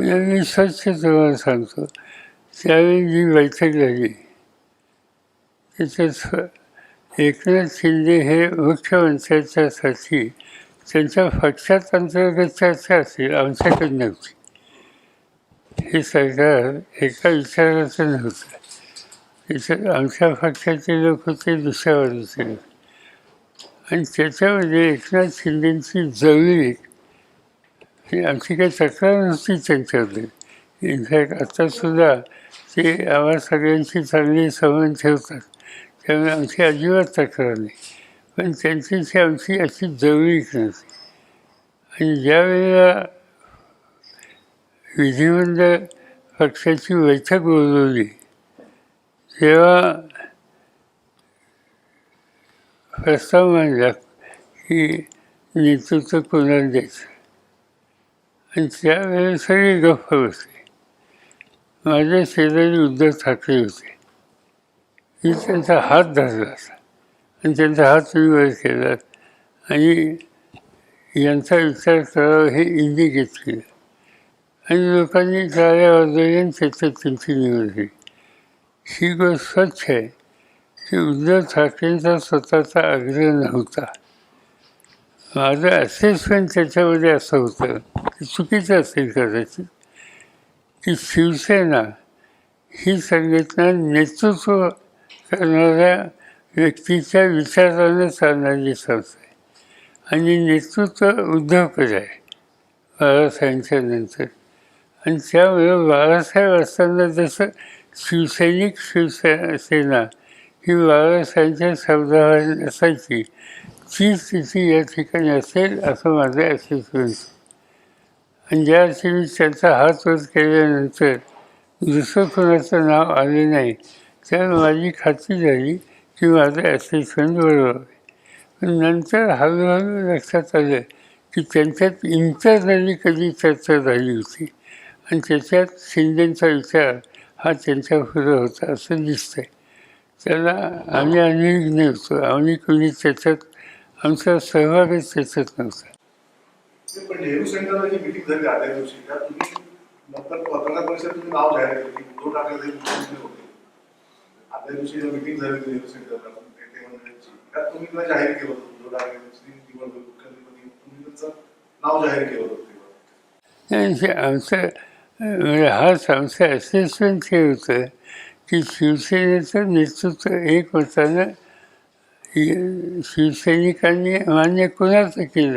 मी स्वच्छ तुम्हाला सांगतो. त्यावेळी जी बैठक झाली त्याच्यात एकनाथ शिंदे हे मुख्यमंत्र्यांच्यासाठी त्यांच्या पक्षात अंतर्गत चर्चा असेल आमच्याकडे नव्हती. हे सरकार एका विचाराचं नव्हतं. त्याच्यात आमच्या पक्षाचे लोक होते दुसऱ्यावर होते आणि त्याच्यामध्ये एकनाथ शिंदेची जवळीक ही आमची काही तक्रार नव्हती त्यांच्याबद्दल इनफॅक्ट आत्तासुद्धा ते आम्हा सगळ्यांशी चांगली संबंध ठेवतात. त्यामुळे आमची अजिबात तक्रार नाही. पण त्यांच्याशी आमची अशी जवळीक नव्हती. आणि ज्यावेळेला विधिमंडळ पक्षाची बैठक बोलवली तेव्हा प्रस्ताव मांडला की नेतृत्व कोणाला द्यायचं? आणि त्यावेळेस सगळी गप्प होते माझ्या शेजारी उद्धव ठाकरे होते. मी त्यांचा हात धरला होता. आणि त्यांचा हात मी वर केला. आणि यांचा विचार करावा हे इंडिकेट केलं आणि लोकांनी टाळ्या वाजवल्या त्याच्यात त्यांची निवड झाली ही गोष्ट स्वच्छ आहे की उद्धव ठाकरेंचा स्वतःचा आग्रह नव्हता. माझं असेसमेंट त्याच्यामध्ये असं होतं. चुकीचं असेल कदाचित. की शिवसेना ही संघटना नेतृत्व करणाऱ्या व्यक्तीच्या विचारानं चालणारी संस्था आहे. आणि नेतृत्व उद्धवकडे आहे बाळासाहेबांच्या नंतर. आणि त्यामुळे बाळासाहेब असताना जसं शिवसैनिक शिवसे सेना ही बाळासाहेबांच्या शब्दावर असायची ती स्थिती या ठिकाणी असेल असं माझं असेसमेंट आणि ज्या अर्थी मी त्यांचा हात वर केल्यानंतर दुसरं कोणाचं नाव आले नाही तर माझी खात्री झाली की माझं असेसमेंट बरोबर आहे. पण नंतर हळूहळू लक्षात आलं की त्यांच्यात इंटरनली कधी चर्चा झाली होती. आणि त्याच्यात शिंदेचा विचार हा त्यांच्या पुढं होता असं दिसतंय. त्याला आम्ही अनेक नव्हतो. आम्ही कोणी त्याच्यात आमचा सहभागच त्याच्यात नव्हता. पण नेहरू सेंटरला जी मिटिंग झाली आदल्या दिवशी त्या तुम्ही नंतर पत्रकार परिषद तुम्ही नाव जाहीर केलं की उद्धव ठाकरे मुख्यमंत्री होते आदल्या दिवशी जेव्हा मिटिंग झाली होती नेहरू सेंटरला नेते मंडळाची त्यात तुम्ही त्याला जाहीर केलं होतं उद्धव ठाकरेंची निवड मुख्यमंत्री तुम्ही त्यांचं नाव जाहीर केलं होतं तेव्हा. आणि हे आमचं म्हणजे आमचं असेसमेंट हे होतं की शिवसेनेचं नेतृत्व एकमतानं य- शिवसैनिकांनी मान्य कोणाचं केलं